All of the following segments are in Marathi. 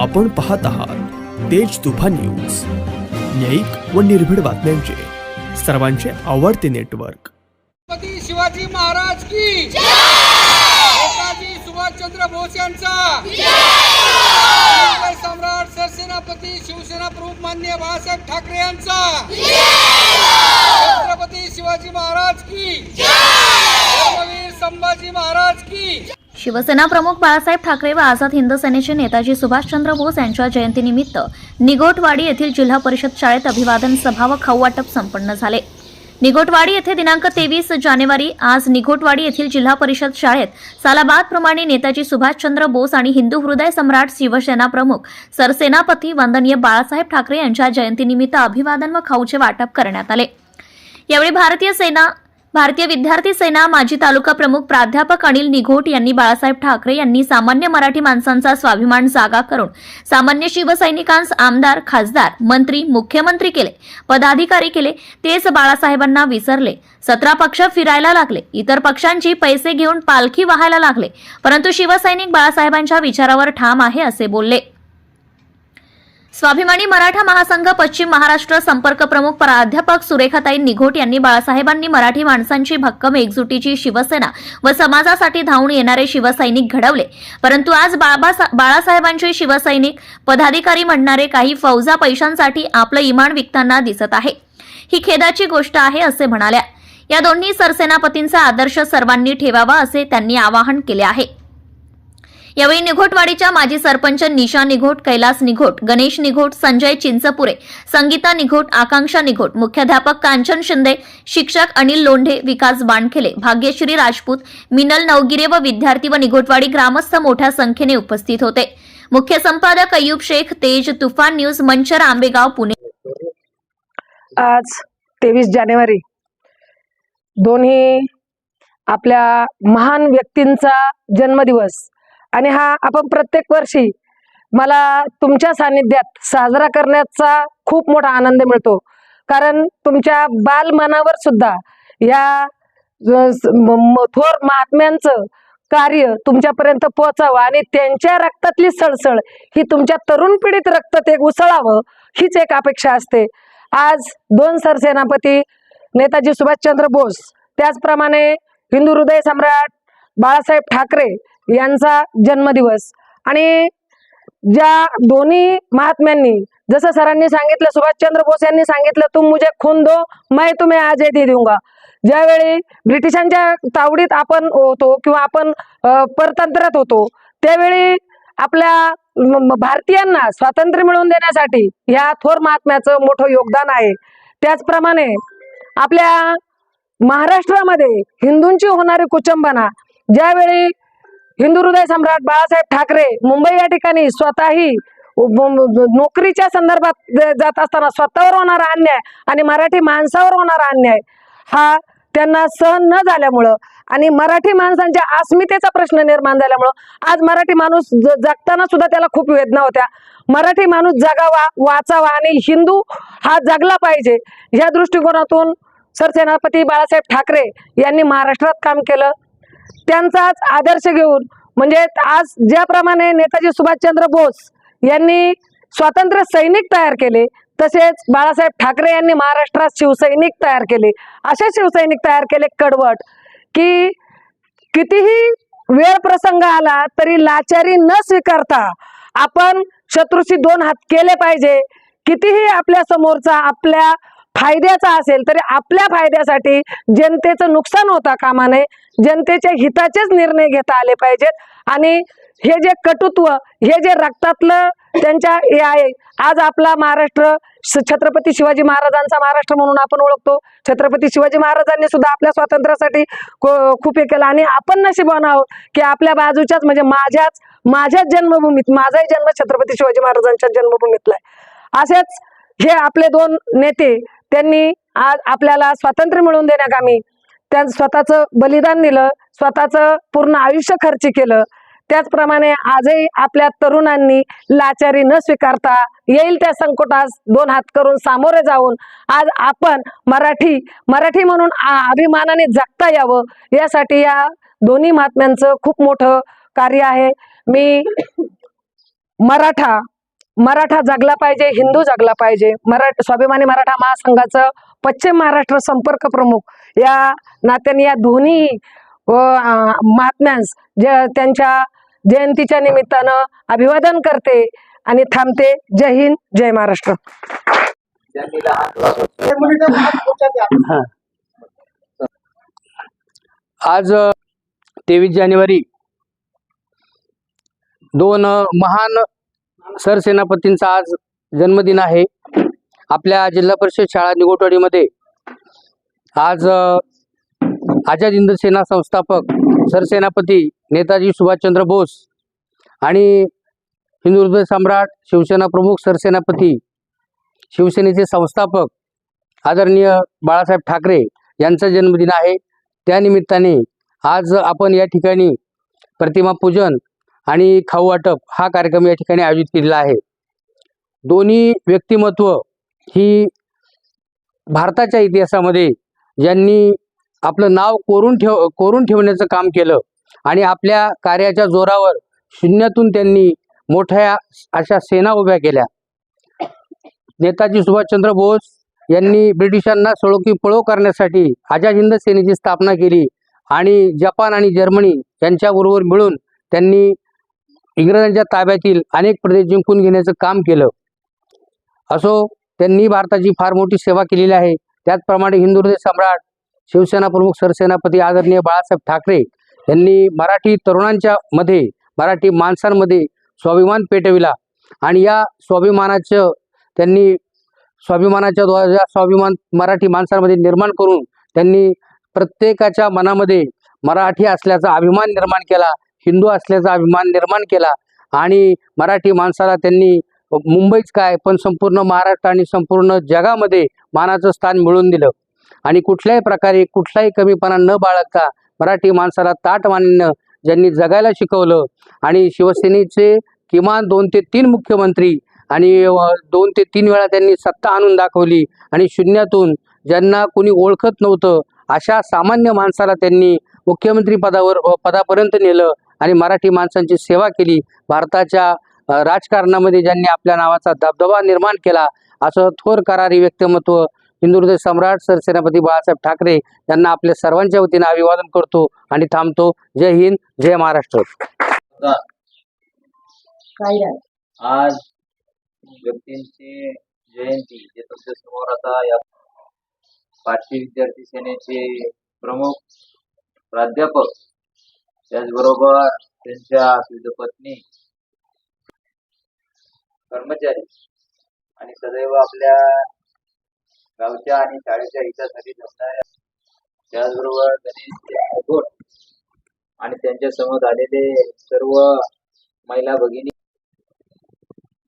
आपण पाहत आहात तेज तुफान न्यूज. न्यायिक व निर्भीड बातम्यांचे. सर्वांचे आवडते नेटवर्क. छत्रपती शिवाजी महाराज की नेताजी सुभाषचंद्र बोस यांचा मुंबई सम्राट सरसेनापती शिवसेना प्रमुख मान्य बाळासाहेब ठाकरे यांचा छत्रपती शिवाजी महाराज की संभाजी महाराज की शिवसेना प्रमुख बाळासाहेब ठाकरे व आझाद हिंद सेनेचे नेताजी सुभाषचंद्र बोस यांच्या जयंतीनिमित्त निगोटवाडी येथील जिल्हा परिषद शाळेत अभिवादन सभा व खाऊ वाटप संपन्न झाले. निगोटवाडी येथे दिनांक तेवीस जानेवारी आज निगोटवाडी येथील जिल्हा परिषद शाळेत सालाबाद प्रमाणे नेताजी सुभाषचंद्र बोस आणि हिंदू हृदय सम्राट शिवसेना प्रमुख सरसेनापती वंदनीय बाळासाहेब ठाकरे यांच्या जयंतीनिमित्त अभिवादन व खाऊचे वाटप करण्यात आले. यावेळी भारतीय सेना भारतीय विद्यार्थी सेना माजी तालुका प्रमुख प्राध्यापक अनिल निघोट यांनी बाळासाहेब ठाकरे यांनी सामान्य मराठी माणसांचा स्वाभिमान जागा करून सामान्य शिवसैनिकांस आमदार खासदार मंत्री मुख्यमंत्री केले पदाधिकारी केले तेच बाळासाहेबांना विसरले सतरा पक्ष फिरायला लागले इतर पक्षांची पैसे घेऊन पालखी व्हायला लागले परंतु शिवसैनिक बाळासाहेबांच्या विचारावर ठाम आहे असे बोलले. स्वाभिमानी मराठा महासंघ पश्चिम महाराष्ट्र संपर्क प्रमुख प्राध्यापक सुरेखाताई निघोट यांनी बाळासाहेबांनी मराठी माणसांची भक्कम एकजुटीची शिवसेना व समाजासाठी धावून येणारे शिवसैनिक घडवले. परंतु आज बाळासाहेबांचे शिवसैनिक पदाधिकारी म्हणणारे काही फौजा पैशांसाठी आपलं इमान विकताना दिसत आहे. ही खेदाची गोष्ट आहे असे म्हणाल्या. या दोन्ही सरसेनापतींचा आदर्श सर्वांनी ठेवावा असे त्यांनी आवाहन केले आहे. यावेळी निघोटवाडीच्या माजी सरपंच निशा निघोट कैलास निघोट गणेश निघोट संजय चिंचपुरे संगीता निघोट आकांक्षा निघोट मुख्याध्यापक कांचन शिंदे शिक्षक अनिल लोंढे विकास बाणखेले भाग्यश्री राजपूत मिनल नवगिरे व विद्यार्थी व निघोटवाडी ग्रामस्थ मोठ्या संख्येने उपस्थित होते. मुख्य संपादक अय्यूब शेख तेज तुफान न्यूज मंचर आंबेगाव पुणे. आज तेवीस जानेवारी. दोन्ही आपल्या महान व्यक्तींचा जन्मदिवस आणि हा आपण प्रत्येक वर्षी मला तुमच्या सानिध्यात साजरा करण्याचा खूप मोठा आनंद मिळतो. कारण तुमच्या बालमनावर सुद्धा या स- म- म- थोर महात्म्यांचं कार्य तुमच्यापर्यंत पोहोचावं आणि त्यांच्या रक्तातली सळसळ ही तुमच्या तरुण पिढीत रक्त ते उसळावं हीच एक अपेक्षा असते. आज दोन सरसेनापती नेताजी सुभाषचंद्र बोस त्याचप्रमाणे हिंदू हृदय सम्राट बाळासाहेब ठाकरे यांचा जन्मदिवस. आणि ज्या दोन्ही महात्म्यांनी जसं सरांनी सांगितलं सुभाषचंद्र बोस यांनी सांगितलं तुम मुझे खून दो मैं तुम्हें दे देऊंगा ज्यावेळी ब्रिटिशांच्या तावडीत आपण होतो किंवा आपण परतंत्र्यात परतंत्रात होतो त्यावेळी आपल्या भारतीयांना स्वातंत्र्य मिळवून देण्यासाठी ह्या थोर महात्म्याचं मोठं योगदान आहे. त्याचप्रमाणे आपल्या महाराष्ट्रामध्ये हिंदूंची होणारी कुचंबना ज्यावेळी हिंदू हृदय सम्राट बाळासाहेब ठाकरे मुंबई या ठिकाणी स्वतःही नोकरीच्या संदर्भात जात असताना स्वतःवर होणारा अन्याय आणि मराठी माणसावर होणारा अन्याय हा त्यांना सहन न झाल्यामुळं आणि मराठी माणसांच्या अस्मितेचा प्रश्न निर्माण झाल्यामुळं आज मराठी माणूस जगताना सुद्धा त्याला खूप वेदना होत्या. मराठी माणूस जगावा वाचावा आणि हिंदू हा जगला पाहिजे. या दृष्टिकोनातून सरसेनापती बाळासाहेब ठाकरे यांनी महाराष्ट्रात काम केलं. त्यांचाच आदर्श घेऊन म्हणजे आज ज्याप्रमाणे नेताजी सुभाषचंद्र बोस यांनी स्वातंत्र्य सैनिक तयार केले तसेच बाळासाहेब ठाकरे यांनी महाराष्ट्रात शिवसैनिक तयार केले असे शिवसैनिक तयार केले कडवट की कितीही वेळ प्रसंग आला तरी लाचारी न स्वीकारता आपण शत्रूशी दोन हात केले पाहिजे. कितीही आपल्या समोरचा आपल्या फायद्याचा असेल तरी आपल्या फायद्यासाठी जनतेचं नुकसान होता कामा नये. जनतेच्या हिताचेच निर्णय घेता आले पाहिजेत. आणि हे जे कटुत्व हे जे रक्तातलं त्यांच्या हे आहे. आज आपला महाराष्ट्र छत्रपती शिवाजी महाराजांचा महाराष्ट्र म्हणून आपण ओळखतो. छत्रपती शिवाजी महाराजांनी सुद्धा आपल्या स्वातंत्र्यासाठी खूप हे केलं. आणि आपण नशिबान आहोत की आपल्या बाजूच्याच म्हणजे माझ्याच माझ्याच जन्मभूमीत माझाही जन्म छत्रपती शिवाजी महाराजांच्या जन्मभूमीतला आहे. असेच हे आपले दोन नेते त्यांनी आज आपल्याला स्वातंत्र्य मिळवून देण्याकामी त्या स्वतःचं बलिदान दिलं स्वतःचं पूर्ण आयुष्य खर्च केलं. त्याचप्रमाणे आजही आपल्या तरुणांनी लाचारी न स्वीकारता येईल त्या संकटास दोन हात करून सामोरे जाऊन आज आपण मराठी मराठी म्हणून आ- अभिमानाने जगता यावं यासाठी या दोन्ही महात्म्यांचं खूप मोठं कार्य आहे. मी मराठा मराठा जगला पाहिजे हिंदू जगला पाहिजे. मराठ स्वाभिमानी मराठा महासंघाचं पश्चिम महाराष्ट्र संपर्क प्रमुख या नात्याने या दोन्ही महात्म्यांस ज त्यांच्या जयंतीच्या निमित्तानं अभिवादन करते आणि थांबते. जय हिंद जय महाराष्ट्र. आज तेवीस जानेवारी दोन महान सरसेनापतींचा आज जन्मदिन आहे. आपल्या जिल्हा परिषद शाळा निगोटवाडीमध्ये आज आझाद हिंद सेना संस्थापक सरसेनापती नेताजी सुभाषचंद्र बोस आणि हिंदू हृदय सम्राट शिवसेना प्रमुख सरसेनापती शिवसेनेचे संस्थापक आदरणीय बाळासाहेब ठाकरे यांचा जन्मदिन आहे. त्यानिमित्ताने आज आपण या ठिकाणी प्रतिमा पूजन आणि खाऊ वाटप हा कार्यक्रम या ठिकाणी आयोजित केलेला आहे. दोन्ही व्यक्तिमत्व ही भारताच्या इतिहासामध्ये ज्यांनी आपलं नाव कोरून ठेव कोरून ठेवण्याचं काम केलं आणि आपल्या कार्याच्या जोरावर शून्यातून त्यांनी मोठ्या अशा सेना उभ्या केल्या. नेताजी सुभाषचंद्र बोस यांनी ब्रिटिशांना सळोकी पळो करण्यासाठी आझाद हिंद सेनेची स्थापना केली आणि जपान आणि जर्मनी यांच्याबरोबर मिळून त्यांनी इंग्रजांच्या ताब्यातील अनेक प्रदेश जिंकून घेण्याचं काम केलं. असो त्यांनी भारताची फार मोठी सेवा केलेली आहे. त्याचप्रमाणे हिंदू हृदय सम्राट शिवसेना प्रमुख सरसेनापती आदरणीय बाळासाहेब ठाकरे यांनी मराठी तरुणांच्या मध्ये मराठी माणसांमध्ये स्वाभिमान पेटविला. आणि या स्वाभिमानाचं त्यांनी स्वाभिमानाच्या द्वारा स्वाभिमान मराठी माणसांमध्ये निर्माण करून त्यांनी प्रत्येकाच्या मनामध्ये मराठी असल्याचा अभिमान निर्माण केला. हिंदू असल्याचा अभिमान निर्माण केला. आणि मराठी माणसाला त्यांनी मुंबईच काय पण संपूर्ण महाराष्ट्र आणि संपूर्ण जगामध्ये मानाचं स्थान मिळवून दिलं. आणि कुठल्याही प्रकारे कुठलाही कमीपणा न बाळगता मराठी माणसाला ताट मानणं ज्यांनी जगायला शिकवलं आणि शिवसेनेचे किमान दोन ते तीन मुख्यमंत्री आणि दोन ते तीन वेळा त्यांनी सत्ता आणून दाखवली आणि शून्यातून ज्यांना कोणी ओळखत नव्हतं अशा सामान्य माणसाला त्यांनी मुख्यमंत्री पदावर पदापर्यंत नेलं आणि मराठी माणसांची सेवा केली. भारताच्या राजकारणामध्ये ज्यांनी आपल्या नावाचा दबदबा निर्माण केला असं थोर करारी व्यक्तिमत्व हिंदू हृदय सम्राट सरसेनापती बाळासाहेब ठाकरे यांना आपल्या सर्वांच्या वतीनं अभिवादन करतो आणि थांबतो. जय हिंद जय महाराष्ट्र. आज व्यक्तींची जयंती जे तुमच्यासमोर आता या भारतीय विद्यार्थी सेनेचे प्रमुख प्राध्यापक त्याचबरोबर त्यांच्या विविध पत्नी कर्मचारी आणि सदैव आपल्या गावच्या आणि शाळेच्या हितासाठी झटणाऱ्या त्याचबरोबर गणेश आणि त्यांच्यासमोर आलेले सर्व महिला भगिनी.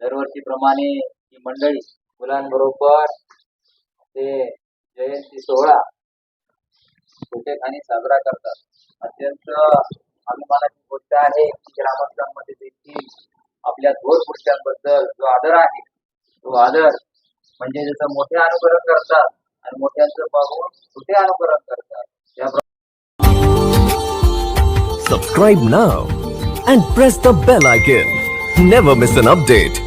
दरवर्षीप्रमाणे ही मंडळी मुलांबरोबर ते जयंती सोहळा कुठेखानी साजरा करतात. अत्यंत अभिमानाची गोष्ट आहे की ग्रामस्थांमध्ये देखील आपल्या थोर पुरुषांबद्दल जो आदर आहे तो आदर म्हणजे जसं मोठे अनुकरण करतात आणि मोठ्यांचं पाहून छोटे अनुकरण करतात त्या Subscribe now and press the bell icon. Never miss an update.